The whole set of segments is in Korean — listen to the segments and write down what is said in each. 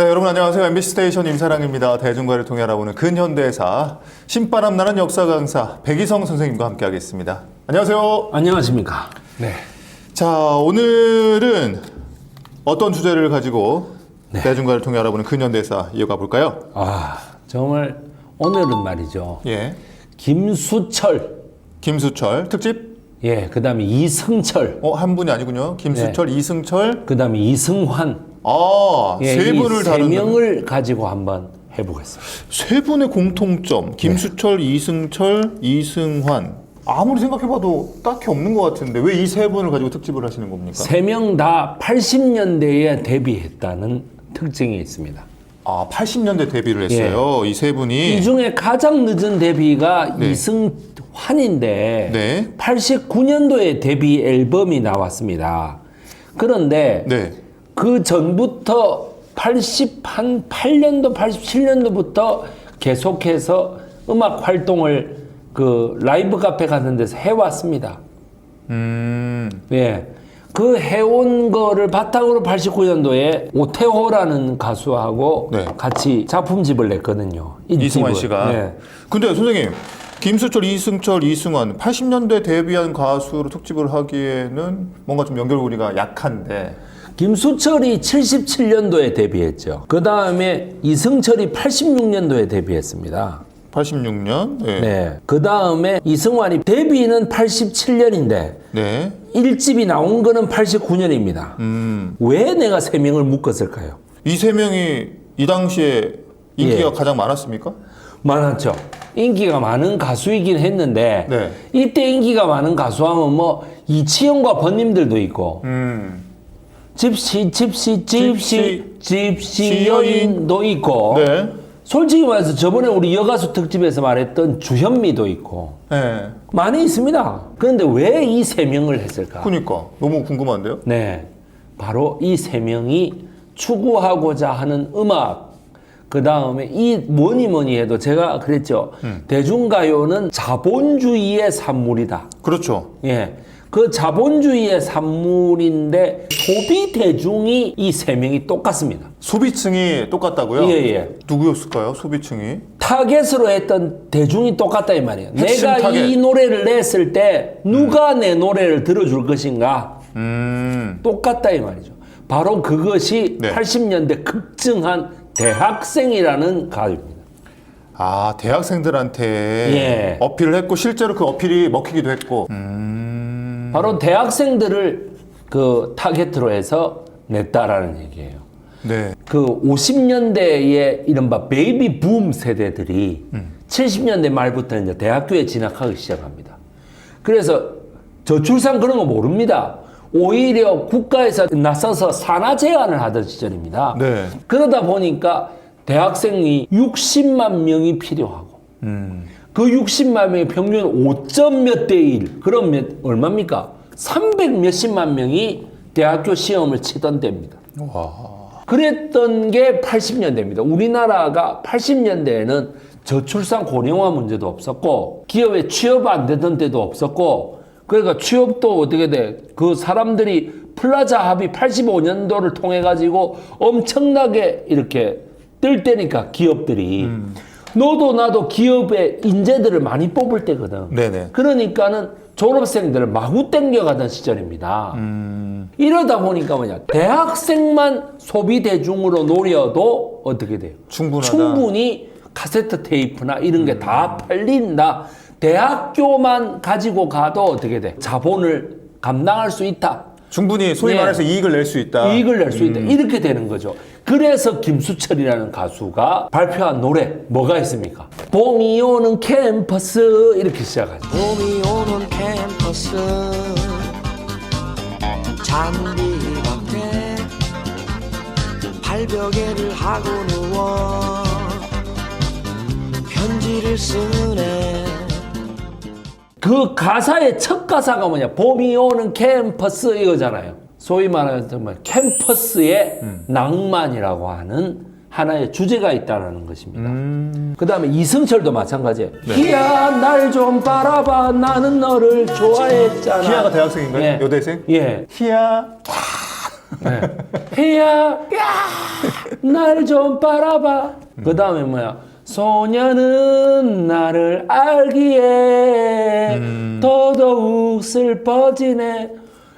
네, 여러분 안녕하세요. MBC 스테이션 임사랑입니다. 대중과를 통해 알아보는 근현대사 신바람 나는 역사 강사 백이성 선생님과 함께 하겠습니다. 안녕하세요. 안녕하십니까. 네. 자, 오늘은 어떤 주제를 가지고 대중과를 통해 알아보는 근현대사 이어가 볼까요? 아, 정말 오늘은 말이죠. 예, 김수철, 김수철 특집. 예, 그 다음에 이승철, 어, 한 분이 아니군요. 김수철, 이승철. 그 다음에 이승환. 아, 예, 세 분을 이세 다루는 명을 가지고 한번 해보겠습니다. 세 분의 공통점. 김수철, 이승철, 이승환. 아무리 생각해봐도 딱히 없는 것 같은데 왜 이 세 분을 가지고 특집을 하시는 겁니까? 세 명 다 80년대에 데뷔했다는 특징이 있습니다. 아, 80년대 데뷔를 했어요. 이세 분이. 이 중에 가장 늦은 데뷔가 네. 이승환인데 네. 89년도에 데뷔 앨범이 나왔습니다. 그런데 네. 그 전부터 88년도, 87년도부터 계속해서 음악 활동을 그 라이브 카페 같은 데서 해왔습니다. 음. 예. 그 해온 거를 바탕으로 89년도에 오태호라는 가수하고 네. 같이 작품집을 냈거든요. 이승환. 씨가. 예. 근데 선생님, 김수철, 이승철, 이승환 80년대 데뷔한 가수로 특집을 하기에는 뭔가 좀 연결고리가 약한데. 김수철이 77년도에 데뷔했죠. 그 다음에 이승철이 86년도에 데뷔했습니다. 86년. 네. 네. 그 다음에 이승환이 데뷔는 87년인데 네. 일집이 나온 거는 89년입니다. 음. 왜 내가 세 명을 묶었을까요? 이 세 명이 이 당시에 인기가 예. 가장 많았습니까? 많았죠. 인기가 많은 가수이긴 했는데 네. 이때 인기가 많은 가수하면 뭐 이치영과 번님들도 있고 음. 집시 집시 집시 집시 시 여인도 있고 네. 솔직히 말해서 저번에 우리 여가수 특집에서 말했던 주현미도 있고 네. 많이 있습니다. 그런데 왜 이 세 명을 했을까? 그니까 너무 궁금한데요. 네, 바로 이 세 명이 추구하고자 하는 음악. 그 다음에 이 뭐니 뭐니 해도 제가 그랬죠. 대중가요는 자본주의의 산물이다. 그렇죠. 예. 그 자본주의의 산물인데 소비 대중이 이 세 명이 똑같습니다. 소비층이 똑같다고요? 예, 예. 누구였을까요? 소비층이? 타겟으로 했던 대중이 똑같다 이 말이에요. 핵심 내가 타겟. 이 노래를 냈을 때 누가 내 노래를 들어줄 것인가 음. 똑같다 이 말이죠. 바로 그것이 네. 80년대 급증한 대학생이라는 가요입니다. 아, 대학생들한테 예. 어필을 했고 실제로 그 어필이 먹히기도 했고. 바로 대학생들을 그 타겟으로 해서 냈다라는 얘기예요. 네. 그 50년대의 이른바 베이비 붐 세대들이 70년대 말부터 이제 대학교에 진학하기 시작합니다. 그래서 저출산 그런 거 모릅니다. 오히려 국가에서 나서서 산하 제한을 하던 시절입니다. 네. 그러다 보니까 대학생이 60만 명이 필요하고 음. 그 60만 명의 평균 5점 몇 대 1. 그럼 몇, 얼마입니까? 300 몇십만 명이 대학교 시험을 치던 때입니다. 와. 그랬던 게 80년대입니다. 우리나라가 80년대에는 저출산 고령화 문제도 없었고 기업에 취업 안 되던 때도 없었고 그러니까 취업도 어떻게 돼? 그 사람들이 플라자 합의 85년도를 통해 가지고 엄청나게 이렇게 뜰 때니까 기업들이 너도 나도 기업에 인재들을 많이 뽑을 때거든. 네네. 그러니까는 졸업생들을 마구 땡겨가던 시절입니다. 이러다 보니까 뭐냐 대학생만 소비 대중으로 노려도 어떻게 돼요? 충분하다. 충분히 카세트 테이프나 이런 게다 팔린다. 대학교만 가지고 가도 어떻게 돼? 자본을 감당할 수 있다. 충분히 소위 예. 말해서 이익을 낼 수 있다. 이익을 낼 수 있다. 이렇게 되는 거죠. 그래서 김수철이라는 가수가 발표한 노래 뭐가 있습니까? 봄이 오는 캠퍼스 이렇게 시작하죠. 봄이 오는 캠퍼스 잔디밭에 발베개를 하고 누워 편지를 쓰네 그 가사의 첫 가사가 뭐냐? 봄이 오는 캠퍼스 이거잖아요. 소위 말하는 정말 캠퍼스의 낭만이라고 하는 하나의 주제가 있다는 것입니다. 그 다음에 이승철도 마찬가지예요. 희야 날 좀 바라봐 나는 너를 좋아했잖아. 희야가 대학생인가요? 예. 여대생? 예. 희야. 네. 희야 야날좀 바라봐. 그 다음에 뭐야? 소녀는 나를 알기에 더더욱 슬퍼지네.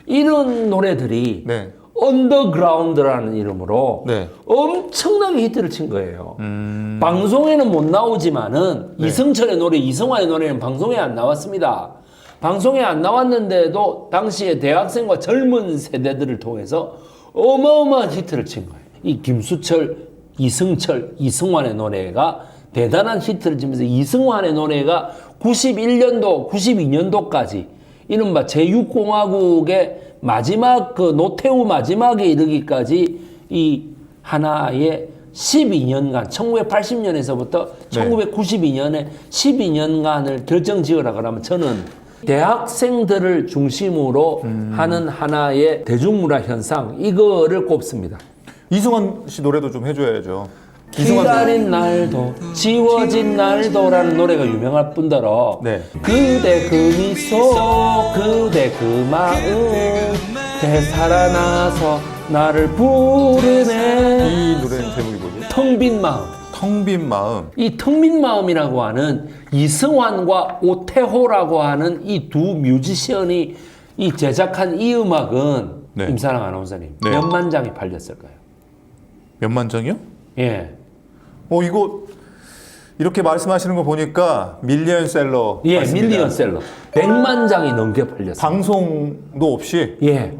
이런 노래들이 네. 언더그라운드라는 이름으로 네. 엄청나게 히트를 친 거예요. 음. 방송에는 못 나오지만은 네. 이승철의 노래, 이승환의 노래는 방송에 안 나왔습니다. 방송에 안 나왔는데도 당시에 대학생과 젊은 세대들을 통해서 어마어마한 히트를 친 거예요. 이 김수철, 이승철, 이승환의 노래가 대단한 히트를 치면서 이승환의 노래가 91년도, 92년도까지 이른바 제6공화국의 마지막 그 노태우 마지막에 이르기까지 이 하나의 12년간 1980년에서부터 네. 1992년에 12년간을 결정 지으라 그러면 저는 대학생들을 중심으로 하는 하나의 대중문화 현상 이거를 꼽습니다. 이승환 씨 노래도 좀 해줘야죠. 기다린 날도 지워진 날도라는 노래가 유명할 뿐더러 네. 그대 그 미소 그대 그 마음 되살아나서 나를 부르네 이 노래 제목이 뭐죠? 텅 빈 마음 텅빈 마음. 이 텅빈 마음이라고 하는 이승환과 오태호라고 하는 이 두 뮤지션이 이 제작한 이 음악은 네. 임사랑 아나운서님 네. 몇만 장이 팔렸을까요? 몇만 장이요? 예. 어 이거 이렇게 말씀하시는 거 보니까 밀리언셀러. 예, 같습니다. 밀리언셀러. 100만 장이 넘게 팔렸어요. 방송도 없이 예.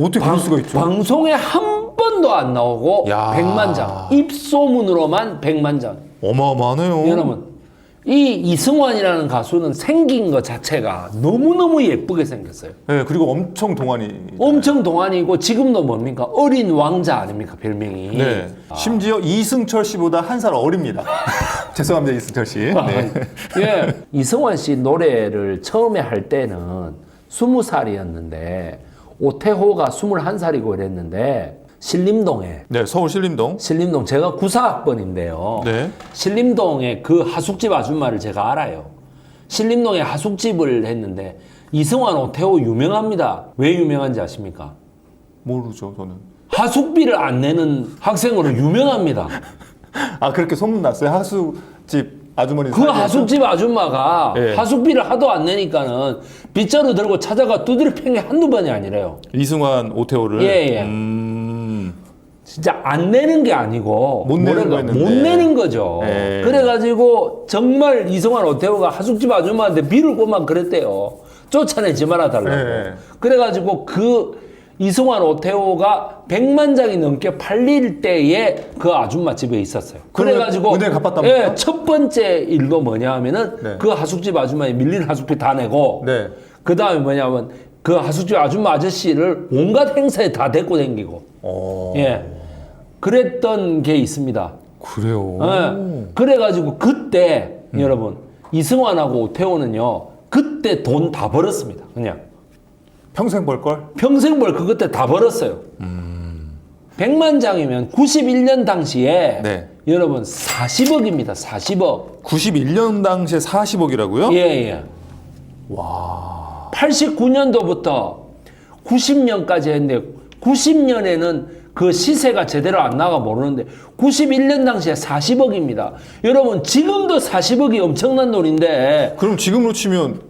어떻게 그럴 수가 있죠? 방송에 한 번도 안 나오고 야. 100만 장. 입소문으로만 100만 장. 어마어마하네요. 여러분, 이 이승환이라는 가수는 생긴 것 자체가 너무너무 예쁘게 생겼어요. 네, 그리고 엄청 동안이. 엄청 동안이고 지금도 뭡니까? 어린 왕자 아닙니까? 별명이. 네. 심지어 이승철 씨보다 한 살 어립니다. 죄송합니다, 이승철 씨. 네. 예. 이승환 씨 노래를 처음에 할 때는 20살이었는데 오태호가 21살이고 이랬는데 신림동에 네, 서울 신림동. 신림동 제가 구사학번인데요. 네. 신림동에 그 하숙집 아줌마를 제가 알아요. 신림동에 하숙집을 했는데 이승환 오태호 유명합니다. 왜 유명한지 아십니까? 모르죠, 저는. 하숙비를 안 내는 학생으로 유명합니다. 아, 그렇게 소문났어요? 하수집 아주머니 그 사이에서? 하숙집 아줌마가 예. 하숙비를 하도 안 내니까는 빗자루 들고 찾아가 두드려 팬게 한두 번이 아니래요. 이승환, 오태호를. 예, 예. 음. 진짜 안 내는 게 아니고 못 내는 거였는데. 못 내는 거죠. 예. 그래가지고 정말 이승환 오태호가 하숙집 아줌마한테 비를 꼬막 그랬대요. 쫓아내지 말아 달라고. 예. 그래가지고 그 이승환 오태호가 100만 장이 넘게 팔릴 때에 그 아줌마 집에 있었어요. 그래가지고 은행 갚았답니까? 예, 첫 번째 일도 뭐냐 하면은 네. 그 하숙집 아줌마에 밀린 하숙비 다 내고 네. 그 다음에 뭐냐면 그 하숙집 아줌마 아저씨를 온갖 행사에 다 데리고 다니고 어. 예. 그랬던 게 있습니다. 그래요. 예. 그래가지고 그때 여러분 이승환하고 오태호는요 그때 돈 다 벌었습니다. 그냥 평생 벌 걸? 평생 벌그 그때 다 벌었어요. 100만 장이면 91년 당시에 네. 여러분 40억입니다. 40억. 91년 당시에 40억이라고요? 예, 예. 와. 89년도부터 90년까지 했는데 90년에는 그 시세가 제대로 안 나가 모르는데 91년 당시에 40억입니다. 여러분 지금도 40억이 엄청난 돈인데 그럼 지금으로 치면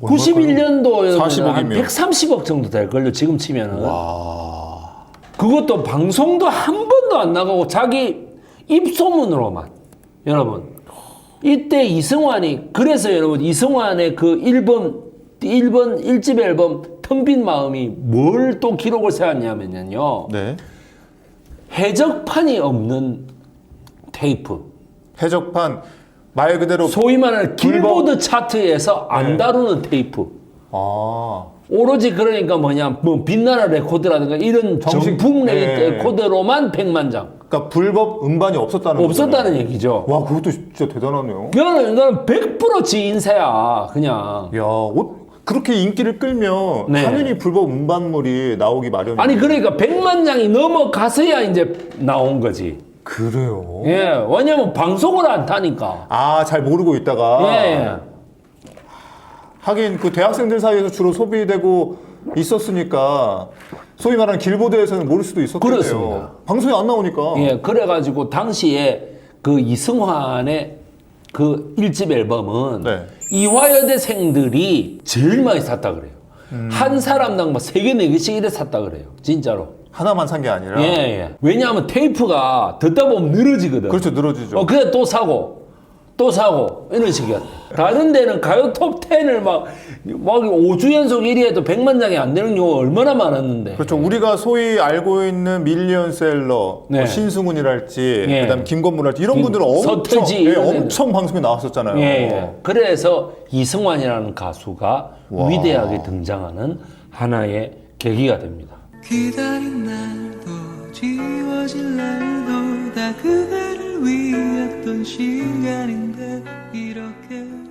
91년도에 40억 한 이면. 130억 정도 될 걸요 지금 치면은 그것도 방송도 한 번도 안 나가고 자기 입소문으로만 여러분 이때 이승환이 그래서 여러분 이승환의 그 1번 1번 1집 앨범 텅빈 마음이 뭘 또 기록을 세웠냐면요 네. 해적판이 없는 테이프 해적판 말 그대로 소위 말하는 길보드 차트에서 안 네. 다루는 테이프 아. 오로지 그러니까 뭐냐 뭐 빛나라 레코드라든가 이런 정식- 네. 레코드로만 100만 장 그러니까 불법 음반이 없었다는 없었다는 거잖아요. 얘기죠. 와, 그것도 진짜 대단하네요. 그거는 이거는 100% 지인세야 그냥. 야, 옷 그렇게 인기를 끌면 네. 당연히 불법 음반물이 나오기 마련이에요. 아니 그러니까 100만 장이 넘어가서야 이제 나온 거지. 그래요? 예, 왜냐면 방송을 안 타니까. 아, 잘 모르고 있다가 예, 예. 하긴 그 대학생들 사이에서 주로 소비되고 있었으니까 소위 말하는 길보드에서는 모를 수도 있었겠네요. 그렇습니다. 방송에 안 나오니까. 예, 그래가지고 당시에 그 이승환의 그 일집 앨범은 네. 이화여대생들이 제일 많이 샀다 그래요. 한 사람당 막 세 개, 네 개씩 이래 샀다 그래요. 진짜로. 하나만 산 게 아니라. 예, 예. 왜냐하면 테이프가 듣다 보면 늘어지거든. 그렇죠, 늘어지죠. 어, 그래 또 사고, 또 사고, 이런 식이야. 다른 데는 가요 톱 10을 막, 막 5주 연속 1위 해도 100만 장이 안 되는 경우가 얼마나 많았는데. 그렇죠. 우리가 소위 알고 있는 밀리언셀러, 네. 뭐 신승훈이랄지, 예. 그다음 김건모랄지 이런 김- 분들은 엄청, 서태지 예, 이런 애들. 엄청 방송에 나왔었잖아요. 예, 예. 그래서 이승환이라는 가수가 와. 위대하게 등장하는 하나의 계기가 됩니다. 기다린 날도 지워질 날도 다 그대를 위했던 시간인데 이렇게